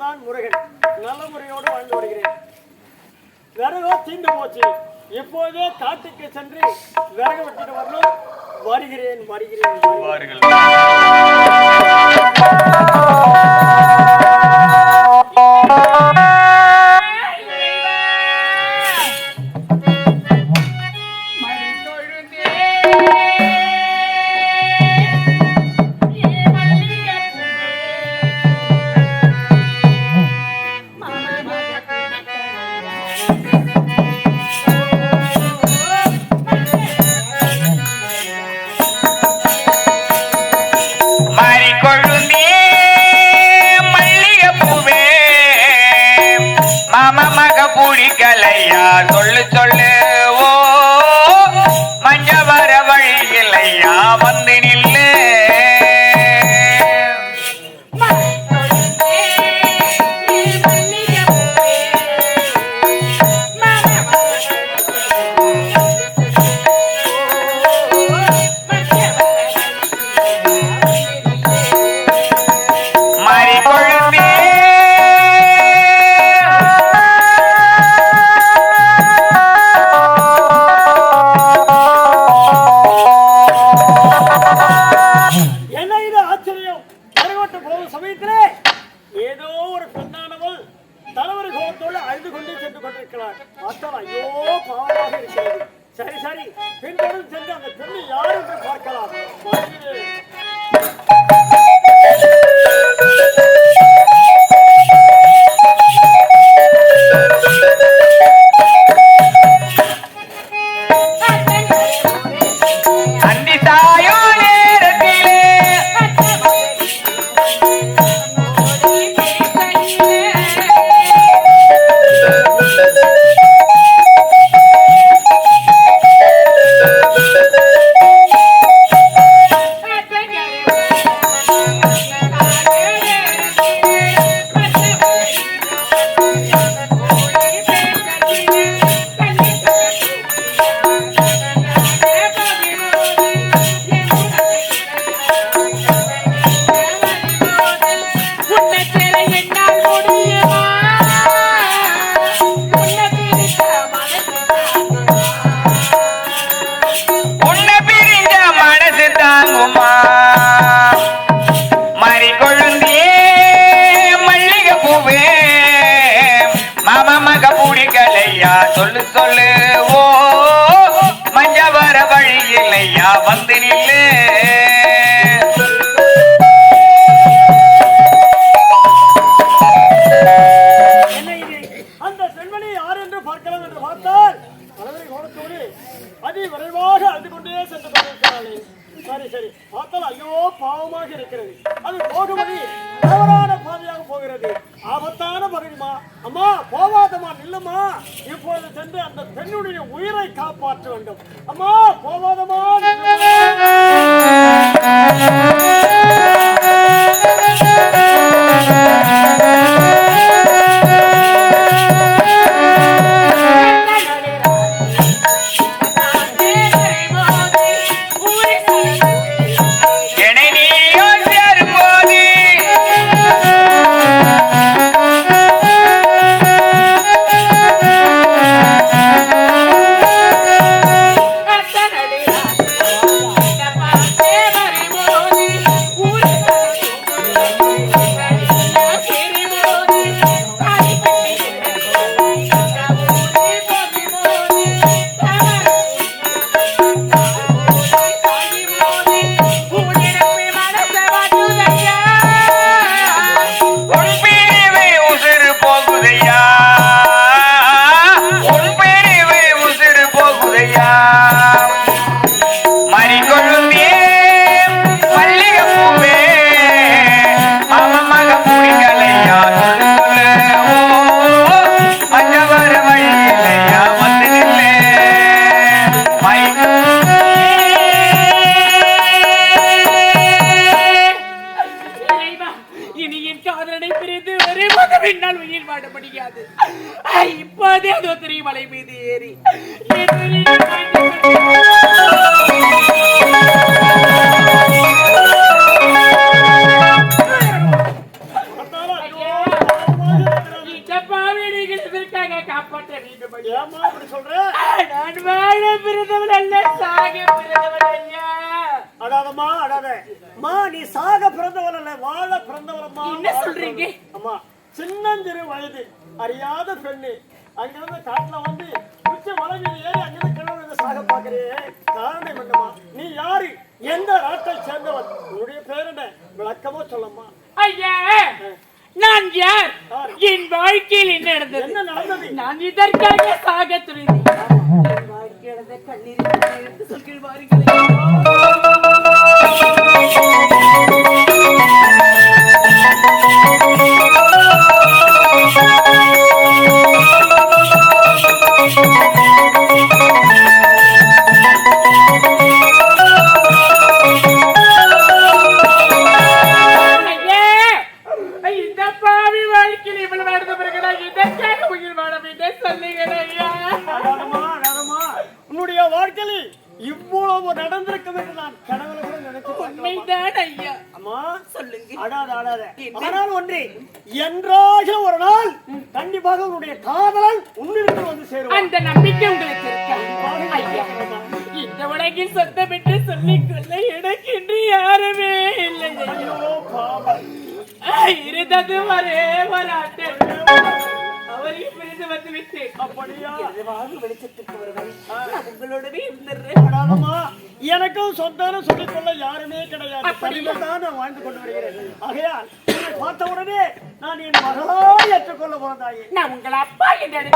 பேர் முருகன். நல்ல முறையோடு வாழ்ந்து வருகிறேன். விறகோ தீண்டு போச்சு. இப்போதே காட்டுக்கு சென்று விறகு வெட்டிட்டு வரணும். வருகிறேன் வருகிறேன் வந்து நில்லு என்னால் உயிர் வாட முடியாது. இப்போதே அதோ திரி மலை மீது ஏறி. காப்பாற்ற வேண்டும் ஏமா அப்படி சொல்றேன் நான் வாழ பிறந்தவன் அல்ல சாகி பிறந்தவன் ஐயா அடாதம்மா அம்மா நீ சாக பிறந்தவள் அல்ல வாழ பிறந்தவள் அம்மா. என்ன சொல்றீங்க? அம்மா. சின்னஞ்சிறு வயது அறியாத பெண்ணு. அங்கிருந்து காட்டுல வந்து உச்ச மீது ஏறி அங்கிருந்து கிழமை வந்து சாக பாக்குறியே காரணம் என்னம்மா? நீ யாரு? எந்த நாட்டை சேர்ந்தவன்? உன்னுடைய பேர் என்ன? விளக்கமா சொல்லம்மா. ஐயா நான் யார்? என் வாழ்க்கையில் என்ன நடந்தது? என்ன நடந்தது? நான் இதற்காக சாக துணிந்தேன். வாழ்க்கையில் கண்ணீரை எடுத்து சொல்கிறேன் என்ன? ஆனால் ஒன்றே என்றாக ஒரு நாள் கண்டிப்பாக உன்னுடைய காதலன் உன்னிடத்தில் வந்து சேருவான். அந்த நம்பிக்கை உங்களுக்கு இந்த உலகில் சொந்தம் என்று சொல்லிக்கொள்ள எனக்கு இன்று யாருமே இல்லை. இருந்தது ஒரு ஆண்டு. அவரையும் பிரிந்து வந்து விட்டேன் அப்படியா வெளிச்சத்துக்கு வருவாய். நான் உங்களோடவே இருந்துடுறேன். எனக்கும் சொந்தம்னு சொல்லிக்கொள்ள யாருமே கிடையாது? தனிமையில் தான் நான் வாழ்ந்து கொண்டு வருகிறேன். ஆகையால் பார்த்த உடனே நான் என் மகளாய் ஏற்றுக்கொள்ள பிறந்தாயே நான் உங்கள் அப்பா என்று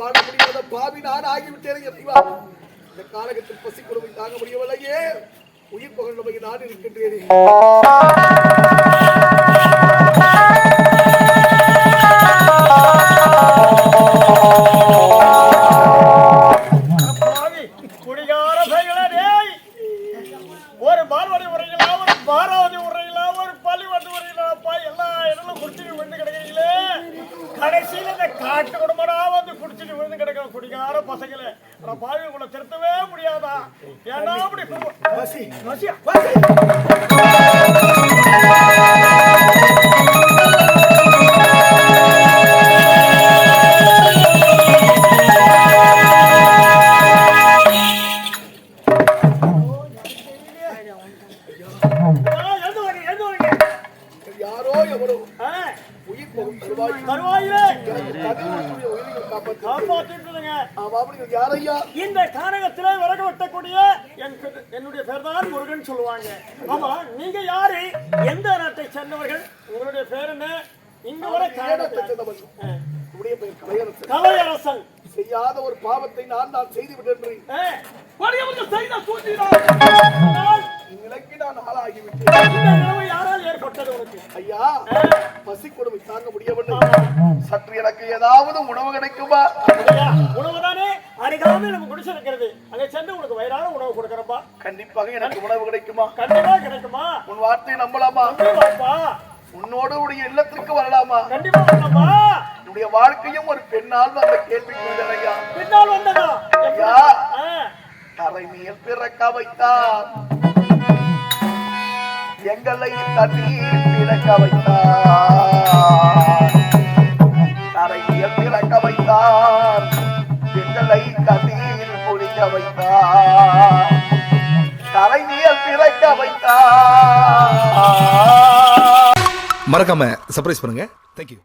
வாழ முடியாத பாவி நான் ஆகிவிட்டேன் இறைவா இந்த காலகத்தில் பசி கொடுமை தாங்க முடியவில்லையே. உயிர் பகல் நான் இருக்கின்றேன். பசங்களே ஆனா பாவி உங்களை திருத்தவே முடியாதா? ஏன்னா அப்படி உயிர் தருவாயிலே. காப்பாற்றிட்டுங்க யாரையா இந்த கானகத்திலே விறகு வெட்டக்கூடிய என்னுடைய பேர் தான் முருகன் சொல்லுவாங்க. ஆமா நீங்க யாரு? எந்த நாட்டை சேர்ந்தவர்கள்? உங்களுடைய பேர் என்ன? இங்க வர பெயர் கலையரசன் செய்யாத ஒரு பாவத்தை நான் தான் செய்து விட்டேன் செய்த சூழ்நிலை. பசி கொடுமை தாங்க முடியவில்லை. சற்று எனக்கு ஏதாவது உணவு கிடைக்குமா? உணவுதானே? அருகாமையில் நம்ம குடிசை இருக்கிறது. அங்க சென்று உனக்கு வயிறான உணவு கொடுக்கறப்பா. கண்டிப்பாக எனக்கு உணவு கிடைக்குமா? கண்டிப்பா கிடைக்குமா? உன் வார்த்தையை நம்பலாமா? உன்னோடு உடைய இல்லத்திற்கு வரலாமா? கண்டிப்பா வரலாமா என்னுடைய வாழ்க்கையும் ஒரு பெண்ணால் தான் அந்த கேள்வி ஐயா. பின்னால் வந்ததா? ஐயா. தரை நீர் பிறக்க வைத்தார். எங்களை தண்ணீர் திறக்க வைத்தார். தரையில் திறக்க வைத்தார். எங்களை கண்ணீர் புரிக்க வைத்தார். தரை நீர் வைத்தார். மறக்காம சர்ப்ரைஸ் பண்ணுங்க. தேங்க்யூ